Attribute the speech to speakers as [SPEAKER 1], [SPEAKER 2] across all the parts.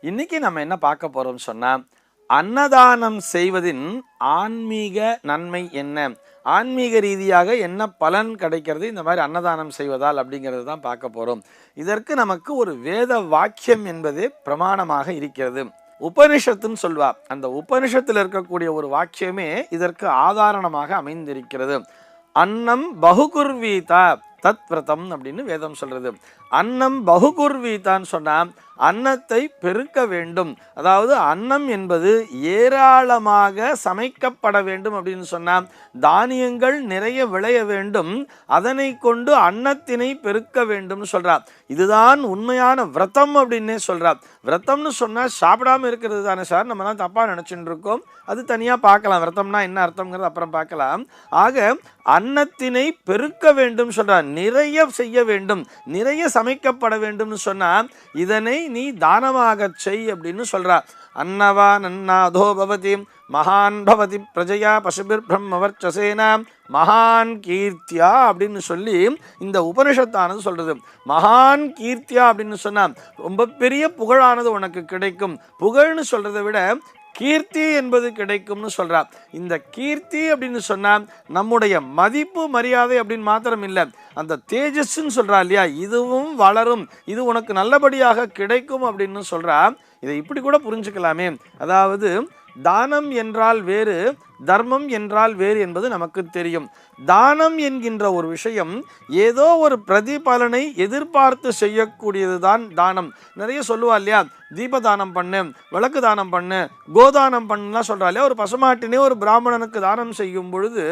[SPEAKER 1] இன்னைக்கு நம்ம என்ன பார்க்க போறோம் சொன்னா அன்னதானம் செய்வதின் ஆன்மீக நன்மை என்ன? ஆன்மீக ரீதியாக என்ன பலன் கிடைக்கிறது? இந்த மாதிரி அன்னதானம் செய்வதால் அப்படிங்கிறது தான் பார்க்க போறோம். இதற்கு நமக்கு ஒரு வேத வாக்கியம் என்பது பிரமாணமாக இருக்கிறது. உபனிஷத்துன்னு சொல்வா. அந்த உபனிஷத்தில் இருக்கக்கூடிய ஒரு வாக்கியமே இதற்கு ஆதாரணமாக அமைந்திருக்கிறது. அன்னம் பகுகுர்வீதா. தத் விரதம் அப்படின்னு வேதம் சொல்கிறது அன்னம் பகுகுர்வீதான்னு சொன்னால் அன்னத்தை பெருக்க வேண்டும். அதாவது அன்னம் என்பது ஏராளமாக சமைக்கப்பட வேண்டும் அப்படின்னு சொன்னால் தானியங்கள் நிறைய விளைய வேண்டும். அதனை கொண்டு அன்னத்தினை பெருக்க வேண்டும்னு சொல்கிறார் இதுதான் உண்மையான விரதம் அப்படின்னே சொல்கிறார் விரதம்னு சொன்னால் சாப்பிடாம இருக்கிறது தானே சார். நம்ம தான் தப்பாக நினச்சிட்டு இருக்கோம். அது தனியாக பார்க்கலாம். விரதம்னா என்ன அர்த்தங்கிறது அப்புறம் பார்க்கலாம். ஆக அன்னத்தினை பெருக்க வேண்டும் சொல்கிறார் நிறைய செய்ய வேண்டும் நிறைய சமைக்கப்பட வேண்டும்னு சொன்னால் இதனை நீ தானமாக செய் அப்படின்னு சொல்கிறார் அன்னவா நன்னாதோ பவதி மகான் பவதி பிரஜையா பசுபிர் பிரம்மவர்ச்சசேனாம் மகான் கீர்த்தியா அப்படின்னு சொல்லி இந்த உபனிஷத்தானது சொல்கிறது மகான் கீர்த்தியா அப்படின்னு சொன்னால் ரொம்ப பெரிய புகழானது உனக்கு கிடைக்கும். புகழ்னு சொல்கிறத விட கீர்த்தி என்பது கிடைக்கும்னு சொல்றா. இந்த கீர்த்தி அப்படின்னு சொன்னால் நம்முடைய மதிப்பு மரியாதை அப்படின்னு மாத்திரம் இல்லை. அந்த தேஜஸ்ன்னு சொல்கிறா இல்லையா? இதுவும் வளரும். இது உனக்கு நல்லபடியாக கிடைக்கும் அப்படின்னு சொல்கிறா இதை இப்படி கூட புரிஞ்சுக்கலாமே. அதாவது தானம் என்றால் வேறு தர்மம் என்றால் வேறு என்பது நமக்கு தெரியும். தானம் என்கின்ற ஒரு விஷயம் ஏதோ ஒரு பிரதிபலனை எதிர்பார்த்து செய்யக்கூடியது தான் தானம். நிறைய சொல்லுவா இல்லையா? தீப தானம் பண்ணு விளக்கு தானம் பண்ணு கோதானம் பண்ணுலாம் சொல்கிறா இல்லையா? ஒரு பசுமாட்டினே ஒரு பிராமணனுக்கு தானம் செய்யும் பொழுது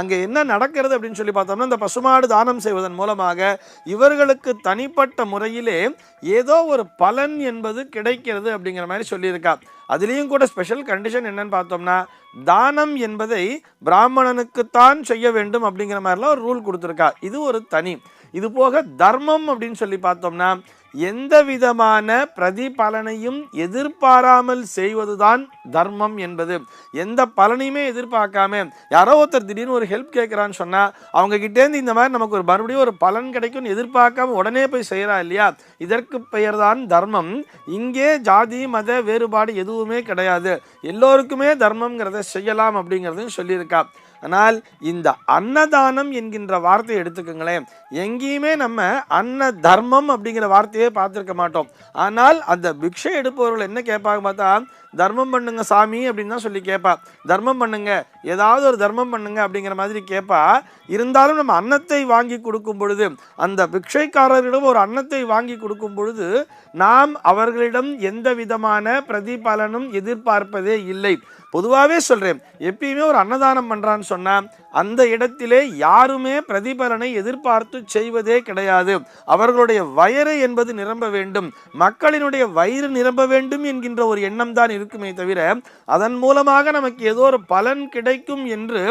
[SPEAKER 1] அங்கே என்ன நடக்கிறது அப்படின்னு சொல்லி பார்த்தோம்னா இந்த பசுமாடு தானம் செய்வதன் மூலமாக இவர்களுக்கு தனிப்பட்ட முறையிலே ஏதோ ஒரு பலன் என்பது கிடைக்கிறது அப்படிங்கிற மாதிரி சொல்லியிருக்கா. அதுலேயும் கூட ஸ்பெஷல் கண்டிஷன் என்னன்னு பார்த்தோம்னா தானம் என்பதை பிராமணனுக்குத்தான் செய்ய வேண்டும் அப்படிங்கிற மாதிரிலாம் ஒரு ரூல் கொடுத்துருக்கா. இது ஒரு தனி. இது போக தர்மம் அப்படின்னு சொல்லி பார்த்தோம்னா எந்த விதமான பிரதிபலனையும் எதிர்பாராமல் செய்வதுதான் தர்மம் என்பது. எந்த பலனையுமே எதிர்பார்க்காம யாரோ ஒருத்தர் திடீர்னு ஒரு ஹெல்ப் கேட்குறான்னு சொன்னால் அவங்க கிட்டேருந்து இந்த மாதிரி நமக்கு ஒரு மறுபடியும் ஒரு பலன் கிடைக்கும்னு எதிர்பார்க்காம உடனே போய் செய்கிறா இல்லையா? இதற்கு பெயர்தான் தர்மம். இங்கே ஜாதி மத வேறுபாடு எதுவுமே கிடையாது. எல்லோருக்குமே தர்மம்ங்கிறத செய்யலாம் அப்படிங்கிறதையும் சொல்லியிருக்கா. ஆனால் இந்த அன்னதானம் என்கின்ற வார்த்தையை எடுத்துக்கோங்களேன். எங்கேயுமே நம்ம அன்ன தர்மம் அப்படிங்கிற வார்த்தையே பார்த்துருக்க மாட்டோம். ஆனால் அந்த பிக்ஷை எடுப்பவர்கள் என்ன கேட்பாங்க பார்த்தா தர்மம் பண்ணுங்க சாமி அப்படின்னு தான் சொல்லி கேட்பா. தர்மம் பண்ணுங்க. ஏதாவது ஒரு தர்மம் பண்ணுங்க அப்படிங்கிற மாதிரி கேட்பா. இருந்தாலும் நம்ம அன்னத்தை வாங்கி கொடுக்கும் பொழுது அந்த பிக்ஷைக்காரரிடம் ஒரு அன்னத்தை வாங்கி கொடுக்கும் பொழுது நாம் அவர்களிடம் எந்த விதமான பிரதிபலனும் எதிர்பார்ப்பதே இல்லை. பொதுவாகவே சொல்கிறேன் எப்பயுமே ஒரு அன்னதானம் பண்ணுறான்னு சொன்னால் அந்த இடத்திலே யாருமே பிரதிபலனை எதிர்பார்த்து செய்வதே கிடையாது. அவர்களுடைய வயறு என்பது நிரம்ப வேண்டும். மக்களினுடைய வயிறு நிரம்ப வேண்டும் என்கின்ற ஒரு எண்ணம் தான் இருக்குமே தவிர அதன் மூலமாக நமக்கு ஏதோ ஒரு பலன் கிடைக்கும் என்று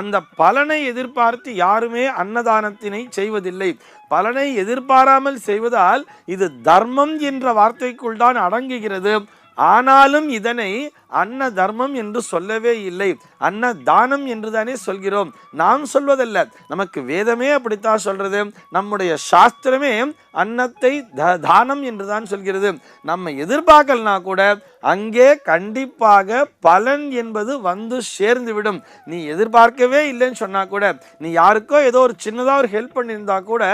[SPEAKER 1] அந்த பலனை எதிர்பார்த்து யாருமே அன்னதானத்தினை செய்வதில்லை. பலனை எதிர்பாராமல் செய்வதால் இது தர்மம் என்ற வார்த்தைக்குள் தான் அடங்குகிறது. ஆனாலும் இதனை அன்ன தர்மம் என்று சொல்லவே இல்லை. அன்ன தானம் என்று தானே சொல்கிறோம். நாம் சொல்வதல்ல. நமக்கு வேதமே அப்படித்தான் சொல்றது. நம்முடைய சாஸ்திரமே அன்னத்தை த தானம் என்று தான் சொல்கிறது. நம்ம எதிர்பார்க்கலனா கூட அங்கே கண்டிப்பாக பலன் என்பது வந்து சேர்ந்து விடும் நீ எதிர்பார்க்கவே இல்லைன்னு சொன்னா கூட நீ யாருக்கோ ஏதோ ஒரு சின்னதாக ஒரு ஹெல்ப் பண்ணியிருந்தா கூட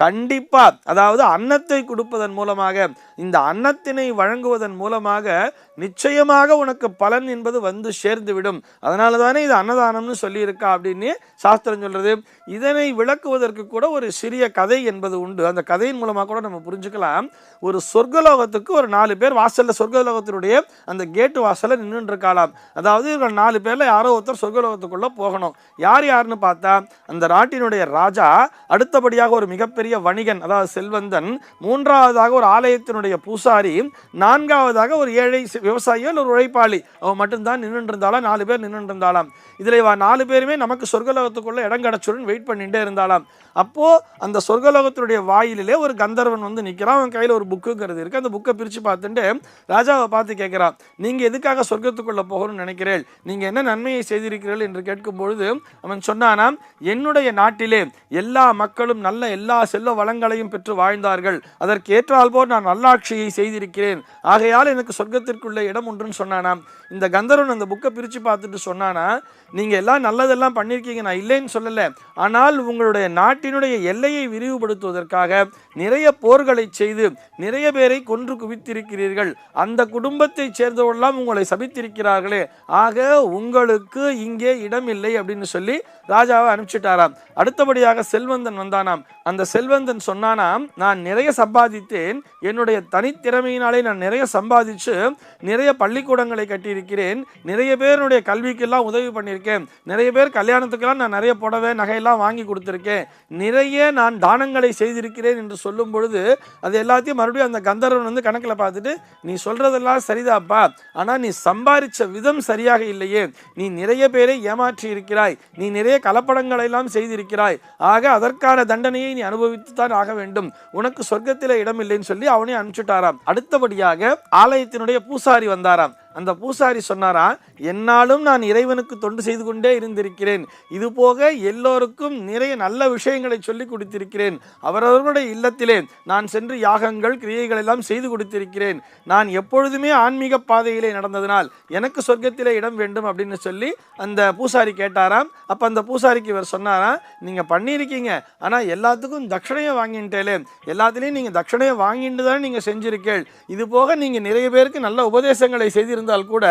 [SPEAKER 1] கண்டிப்பா அதாவது அன்னத்தை கொடுப்பதன் மூலமாக இந்த அன்னத்தினை வழங்குவதன் மூலமாக நிச்சயமாக உனக்கு பலன் என்பது வந்து சேர்ந்து விடும் அதனால தானே இது அன்னதானம்னு சொல்லியிருக்கா அப்படின்னு சாஸ்திரம் சொல்றது. இதனை விளக்குவதற்கு கூட ஒரு சிறிய கதை என்பது உண்டு. அந்த கதையின் மூலமாக கூட நம்ம புரிஞ்சுக்கலாம். ஒரு சொர்க்கலோகத்துக்கு ஒரு நாலு பேர் வாசல்ல சொர்க்கலோகத்தினுடைய அந்த கேட்டு வாசலில் நின்றுட்டு இருக்கலாம் அதாவது இவர்கள் நாலு பேர்ல யாரோ ஒருத்தர் சொர்க்கலோகத்துக்குள்ள போகணும். யார் யாருன்னு பார்த்தா அந்த நாட்டினுடைய ராஜா அடுத்தபடியாக ஒரு மிகப்பெரிய வணிகன் அதாவது செல்வந்தன் மூன்றாவதாக ஒரு ஆலயத்தினுடைய பூசாரி நான்காவதாக ஒரு ஏழை விவசாயி ஒரு உழைப்பாளி. இல்லை அவன் மட்டும்தான் நின்றுட்டு இருந்தாலாம் நாலு பேர் நின்றுட்டு இருந்தாலாம் இதுல இவ நாலு பேருமே நமக்கு சொர்க்கலோகத்துக்குள்ள இடம் கிடச்சுடன் வெயிட் பண்ணிகிட்டே இருந்தாலாம் அப்போ அந்த சொர்க்கலோகத்தினுடைய வாயிலே ஒரு கந்தர்வன் வந்து நிற்கிறான். அவன் கையில் ஒரு புக்குங்கிறது இருக்குது அந்த புக்கை பிரித்து பார்த்துட்டு ராஜாவை பார்த்து கேட்குறான் நீங்க எதுக்காக சொர்க்கத்துக்குள்ளே போகணும்னு நினைக்கிறேன் நீங்க என்ன நன்மையை செய்திருக்கிறீர்கள்? என்று கேட்கும்பொழுது அவன் சொன்னானாம் என்னுடைய நாட்டிலே எல்லா மக்களும் நல்ல எல்லா செல்வ வளங்களையும் பெற்று வாழ்ந்தார்கள். அதற்கு ஏற்றால் போல் நான் நல்லாட்சியை செய்திருக்கிறேன். ஆகையால் எனக்கு சொர்க்கத்திற்குள்ள இடம் ஒன்றுன்னு சொன்னானாம். இந்த கந்தர்வன் அந்த புக்கை பிரித்து பார்த்துட்டு சொன்னானா நீங்க எல்லாம் நல்லதெல்லாம் பண்ணியிருக்கீங்க நான் இல்லைன்னு சொல்லலை. ஆனால் உங்களுடைய நாட்டினுடைய எல்லையை விரிவுபடுத்துவதற்காக நிறைய போர்களை செய்து நிறைய பேரை கொன்று குவித்திருக்கிறீர்கள். அந்த குடும்பத்தைச் சேர்ந்தவர்கள்லாம் உங்களை சபித்திருக்கிறார்களே. ஆக உங்களுக்கு இங்கே இடம் இல்லை அப்படின்னு சொல்லி ராஜாவை அனுப்பிச்சிட்டாராம். அடுத்தபடியாக செல்வந்தன் வந்தானாம். அந்த செல்வந்தன் சொன்னானாம் நான் நிறைய சம்பாதித்தேன். என்னுடைய தனித்திறமையினாலே நான் நிறைய சம்பாதிச்சு நிறைய பள்ளிக்கூடங்களை கட்டியிருக்கிறேன். நிறைய பேருடைய கல்விக்கெல்லாம் உதவி பண்ணியிருக்கேன். நிறைய பேர் கல்யாணத்துக்கெல்லாம் நான் நிறைய புடவை நகையெல்லாம் வாங்கி கொடுத்துருக்கேன். நிறைய நான் தானங்களை செய்திருக்கிறேன் என்று சொல்லும் பொழுது அது எல்லாத்தையும் மறுபடியும் அந்த கந்தர்வன் வந்து கணக்கில் பார்த்துட்டு நீ சொல்றதெல்லாம் சரிதாப்பா. ஆனால் நீ சம்பாதிச்ச விதம் சரியாக இல்லையே. நீ நிறைய பேரை ஏமாற்றி இருக்கிறாய். நீ நிறைய கலப்படங்களை எல்லாம் செய்திருக்கிறாய். ஆக அதற்கான தண்டனையை நீ அனுபவித்துத்தான் ஆக வேண்டும். உனக்கு சொர்க்கத்தில் இடம் இல்லைன்னு சொல்லி அவனே அனுப்பிச்சுட்டாராம். அடுத்தபடியாக ஆலயத்தினுடைய பூசாரி வந்தாராம். அந்த பூசாரி சொன்னாரா என்னாலும் நான் இறைவனுக்கு தொண்டு செய்து கொண்டே இருந்திருக்கிறேன். இது போக எல்லோருக்கும் நிறைய நல்ல விஷயங்களை சொல்லி கொடுத்திருக்கிறேன். அவரவர்களுடைய இல்லத்திலே நான் சென்று யாகங்கள் கிரியைகள் எல்லாம் செய்து கொடுத்திருக்கிறேன். நான் எப்பொழுதுமே ஆன்மீக பாதையிலே நடந்ததனால் எனக்கு சொர்க்கத்திலே இடம் வேண்டும் அப்படின்னு சொல்லி அந்த பூசாரி கேட்டாராம். அப்போ அந்த பூசாரிக்கு இவர் சொன்னாராம் நீங்கள் பண்ணியிருக்கீங்க. ஆனால் எல்லாத்துக்கும் தட்சணையை வாங்கிட்டேலே. எல்லாத்துலேயும் நீங்கள் தட்சணையை வாங்கிட்டு தான் நீங்கள் செஞ்சிருக்கீள் இது போக நீங்கள் நிறைய பேருக்கு நல்ல உபதேசங்களை செய்திருந்த இருந்தால் கூட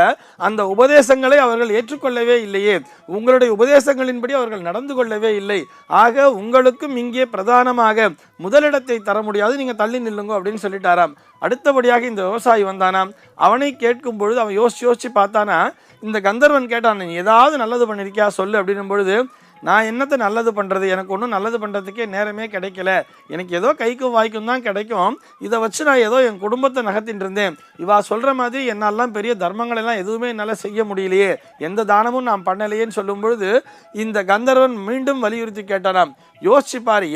[SPEAKER 1] அந்த உபதேசங்களை அவர்கள் ஏற்றுக்கொள்ளவே இல்லையே. உங்களுடைய உபதேசங்களின்படி அவர்கள் நடந்து கொள்ளவே இல்லை. ஆக உங்களுக்கும் இங்கே பிரதானமாக முதலிடத்தை தர முடியாது. நீங்க தள்ளி நில்லுங்க அப்படின்னு சொல்லிட்டாராம். அடுத்தபடியாக இந்த விவசாயி வந்தானாம். அவனை கேட்கும் பொழுது அவன் யோசிச்சு யோசிச்சு பார்த்தானா இந்த கந்தர்வன் கேட்டான் நீ ஏதாவது நல்லது பண்ணிருக்கியா? சொல்லு. அப்படின்னும் பொழுது நான் என்னத்தை நல்லது பண்ணுறது எனக்கு ஒன்றும் நல்லது பண்ணுறதுக்கே நேரமே கிடைக்கல. எனக்கு ஏதோ கைக்கும் வாய்க்கும் தான் கிடைக்கும். இதை வச்சு நான் ஏதோ என் குடும்பத்தை நகர்த்தின்னு இருந்தேன். இவா சொல்கிற மாதிரி என்னெல்லாம் பெரிய தர்மங்கள் எல்லாம் எதுவுமே என்னால் செய்ய முடியலையே. எந்த தானமும் நான் பண்ணலையேன்னு சொல்லும் பொழுது இந்த கந்தர்வன் மீண்டும் வலியுறுத்தி கேட்டானாம் யோசிச்சு பாரு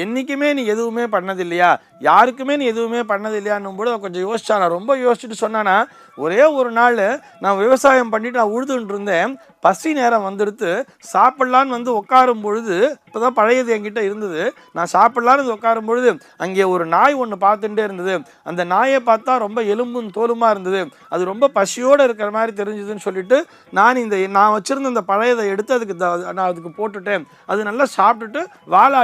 [SPEAKER 1] நீ எதுவுமே பண்ணதில்லையா? யாருக்குமே நீ எதுவுமே பண்ணதில்லையான்னும் போது கொஞ்சம் யோசிச்சானா ரொம்ப யோசிச்சுட்டு சொன்னானா ஒரே ஒரு நாள் நான் விவசாயம் பண்ணிட்டு நான் உழுதுன்ட்டு இருந்தேன். பசி நேரம் வந்துடுத்து சாப்பிட்லான்னு வந்து உட்காரும் பொழுது இப்போ தான் பழையது என்கிட்ட இருந்தது. நான் சாப்பிட்லான்னு உட்காரும் பொழுது அங்கே ஒரு நாய் ஒன்று பார்த்துட்டே இருந்தது. அந்த நாயை பார்த்தா ரொம்ப எலும்பும் தோலுமா இருந்தது. அது ரொம்ப பசியோடு இருக்கிற மாதிரி தெரிஞ்சுதுன்னு சொல்லிட்டு நான் இந்த நான் வச்சுருந்த அந்த பழையதை எடுத்து அதுக்கு த- நான் அதுக்கு போட்டுட்டேன். அது நல்லா சாப்பிட்டுட்டு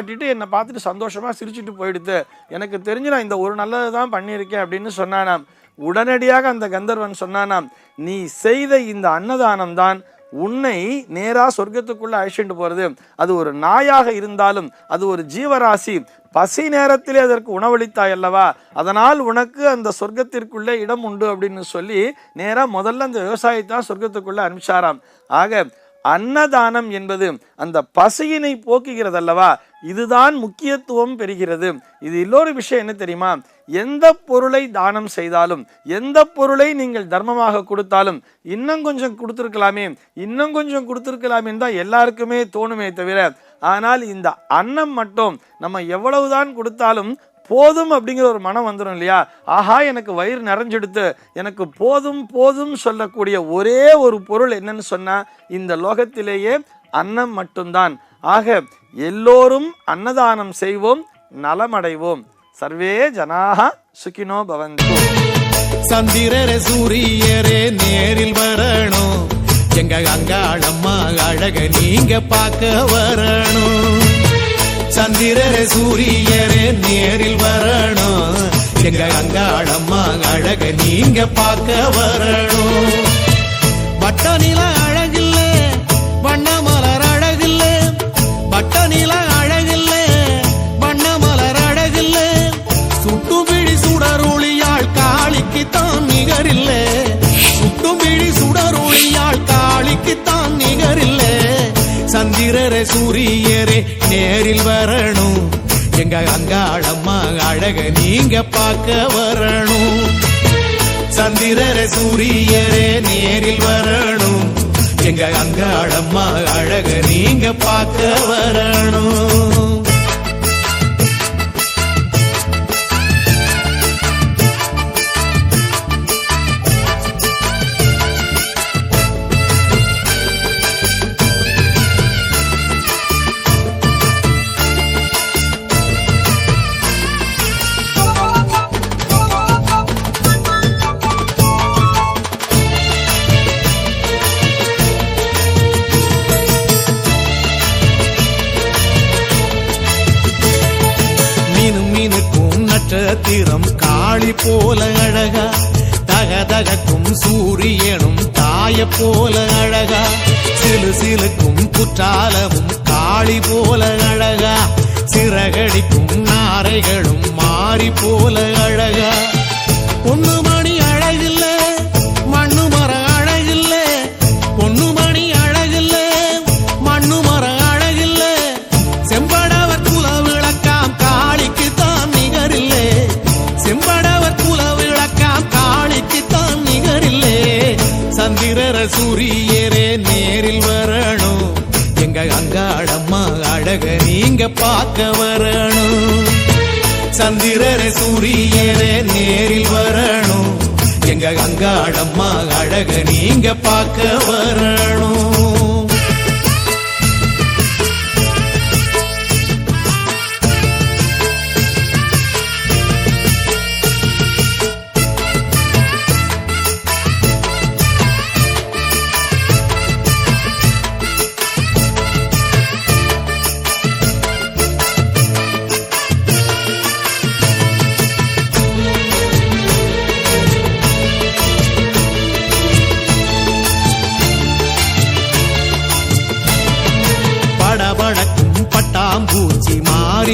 [SPEAKER 1] காட்டிட்டு என்னை பார்த்துட்டு சந்தோஷமாக சிரிச்சிட்டு போயிடுது எனக்கு தெரிஞ்சு நான் இந்த ஒரு நல்லது தான் பண்ணியிருக்கேன் அப்படின்னு சொன்னானாம். உடனடியாக அந்த கந்தர்வன் சொன்னானாம் நீ செய்த இந்த அன்னதானம் தான் உன்னை நேராக சொர்க்கத்துக்குள்ளே அழைச்சிட்டு போகிறது அது ஒரு நாயாக இருந்தாலும் அது ஒரு ஜீவராசி. பசி நேரத்திலே அதற்கு உணவளித்தாய் அல்லவா? அதனால் உனக்கு அந்த சொர்க்கத்திற்குள்ளே இடம் உண்டு அப்படின்னு சொல்லி நேராக முதல்ல அந்த விவசாயத்தான் சொர்க்கத்துக்குள்ளே அனுப்பிச்சாராம். ஆக அன்னதானம் என்பது அந்த பசியினை போக்குகிறது அல்லவா இதுதான் முக்கியத்துவம் பெறுகிறது. இது இன்னொரு விஷயம் என்ன தெரியுமா? எந்த பொருளை தானம் செய்தாலும் எந்த பொருளை நீங்கள் தர்மமாக கொடுத்தாலும் இன்னும் கொஞ்சம் கொடுத்துருக்கலாமே இன்னும் கொஞ்சம் கொடுத்துருக்கலாமே தான் எல்லாருக்குமே தோணுமே தவிர ஆனால் இந்த அன்னம் மட்டும் நம்ம எவ்வளவுதான் கொடுத்தாலும் போதும் அப்படிங்கிற ஒரு மனம் வந்துடும் இல்லையா? ஆஹா எனக்கு வயிறு நிறைஞ்செடுத்து. எனக்கு போதும் போதும் சொல்லக்கூடிய ஒரே ஒரு பொருள் என்னன்னு சொன்னால் இந்த லோகத்திலேயே அன்னம் மட்டும்தான். ஆக எல்லோரும் அன்னதானம் செய்வோம் நலமடைவோம். சர்வே ஜனாக சுகினோ பவந்து.
[SPEAKER 2] சந்திரரே சூரியரே நேரில் வரணும். எங்க அங்காளம்மா அழக நீங்க பார்க்க வரணும். சந்திரரே சூரியரே நேரில் வரணும். எங்க அங்காளம்மா அழக நீங்க பார்க்க வரணும். வட்ட நில அழகில்ல வண்ண மலர் அழகில்ல. வட்ட நில அழகில்ல வண்ண மலர் அழகில்ல. சுட்டுபிடி சுடரொளியாள் காளிக்கு தான் நிகரில்ல. சுட்டுபிடி சுடரொளியாள் காளிக்கு தான் நிகரில்ல. சந்திரரே சூரியரே நேரில் வரணும். எங்க அங்காளம்மா அழக நீங்க பார்க்க வரணும். சந்திரரே சூரியரே நேரில் வரணும். எங்க அங்காளம்மா அழக நீங்க பார்க்க வரணும். போல அழகா சிலு சிலுக்கும் குற்றாலமும் காளி போல அழகா சிறகடிக்கும் நாரைகளும் மாறி போல அழகா. பார்க்க வரணும். சந்திரர சூரியரே நேரில் வரணும். எங்க அங்காளம்மா அழக நீங்க பார்க்க வரணும்.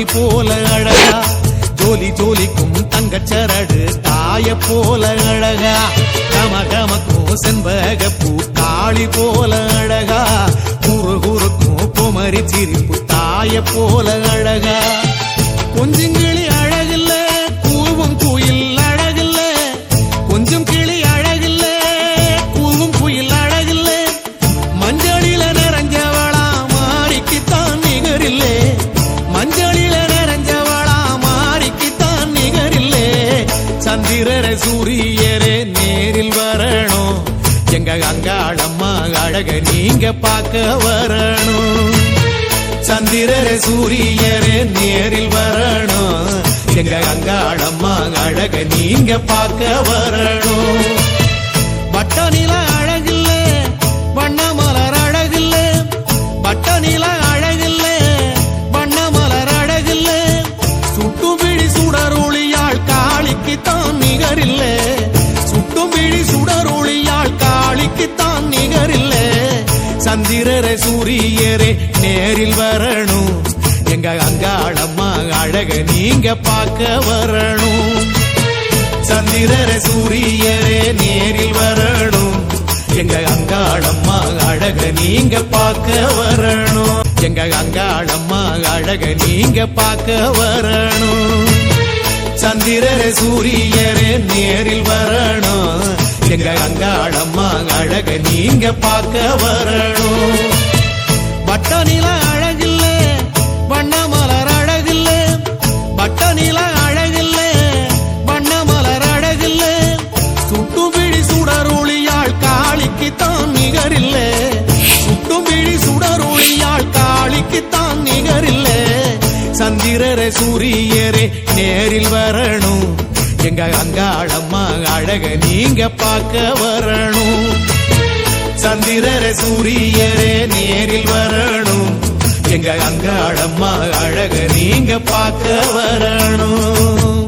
[SPEAKER 2] மாறி போல அழகா. ஜோலி ஜோலிக்கும் தங்கச்சரடு தாய போல அழகா. கம கமகமக்கும் செண்பக பூ காளி போல அழகா. குறு குறுக்கும் குமரி சிரிப்பு தாய போல அழகா. கொஞ்சம் சூரியரே நேரில் வரணும். எங்க அங்காளம்மா அழக நீங்க பார்க்க வரணும். சந்திரரே சூரியரே நேரில் வரணும். எங்க அங்காளம்மா அழக நீங்க பார்க்க வரணும். வட்ட நில சந்திரரே சூரியரே நேரில் வரணும். எங்க அங்காளம்மா அழக நீங்க பார்க்க வரணும். சந்திரரே சூரியரே நேரில் வரணும். எங்க அங்காளம்மா அழக நீங்க பார்க்க வரணும். எங்க அங்காளம்மா அழக நீங்க பார்க்க வரணும். சந்திரரே சூரியரே நேரில் வரணும். எங்க அங்காளம்மா அழக நீங்க பார்க்க வரணும். வட்ட நில அழகில்ல வண்ண மலர் அழகில்ல வட்ட நில அழகில்ல வண்ண மலர் அழகில்ல. சுட்டு பிடி சுடரொளியாள் காளிக்கு தான் நிகரில்ல. சுட்டு பிடி சுடரொளியாள் காளிக்கு தான் நிகரில்ல. சந்திரரே சூரியரே நேரில் வரணும். எங்க அங்காளம்மா அழக நீங்க பார்க்க வரணும். சந்திரரே சூரியரே நேரில் வரணும். எங்க அங்காளம்மா அழக நீங்க பார்க்க வரணும்.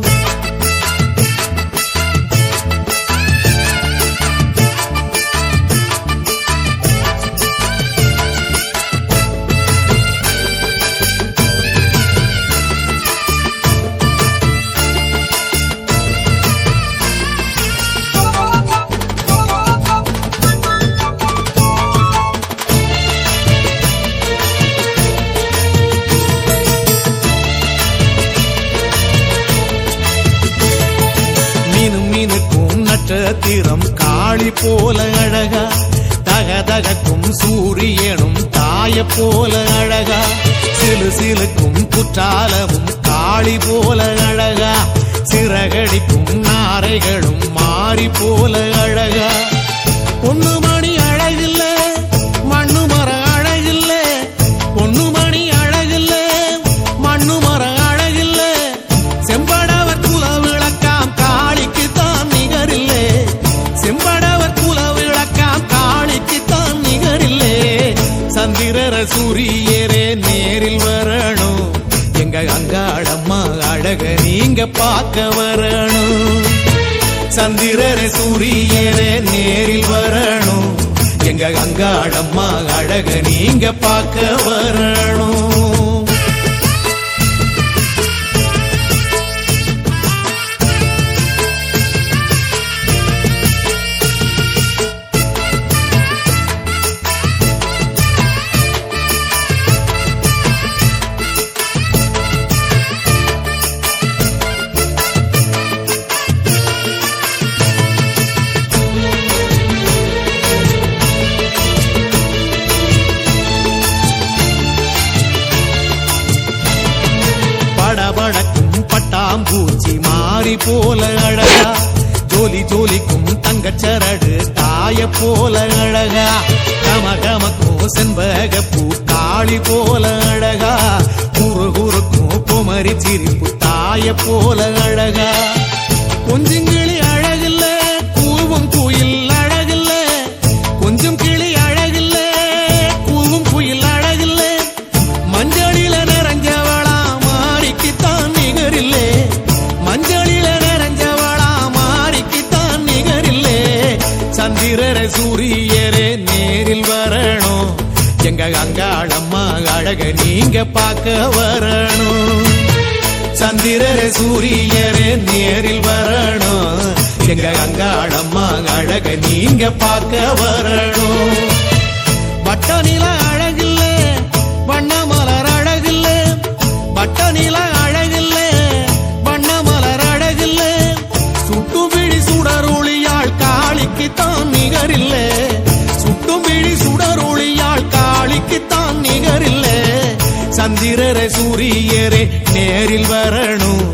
[SPEAKER 2] நட்சத்திரம் காளி போல அழகா. தகதகக்கும் சூரியனும் தாய போல அழகா. சிலு சிலுக்கும் குற்றாலமும் காளி போல அழகா. சிறகடிக்கும் நாரைகளும் மாறி போல அழகா. பொண்ணு மணி பார்க்க வரணும். சந்திரர சூரியரே நேரில் வரணும். எங்க அங்காடம்மா அழக நீங்க பார்க்க வரணும். கமகமக்கும் செண்பக பூ காளி போல அழகா. குறு குறுக்கும் குமரி சிரிப்பு தாய போல அழகா. கொஞ்சங்கள் நீங்க பார்க்க வரணும். சந்திரரே சூரியரே நேரில் வரணும். எங்க அங்காளம்மா அழக நீங்க பார்க்க வரணும். வட்ட நிலா சந்திரரே சூரியரே நேரில் வரணும்.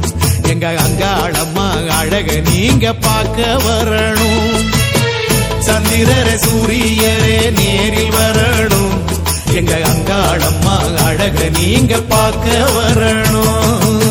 [SPEAKER 2] எங்க அங்காளம்மா அழக நீங்க பார்க்க வரணும். சந்திரரே சூரியரே நேரில் வரணும். எங்க அங்காளம்மா அழக நீங்க பார்க்க வரணும்.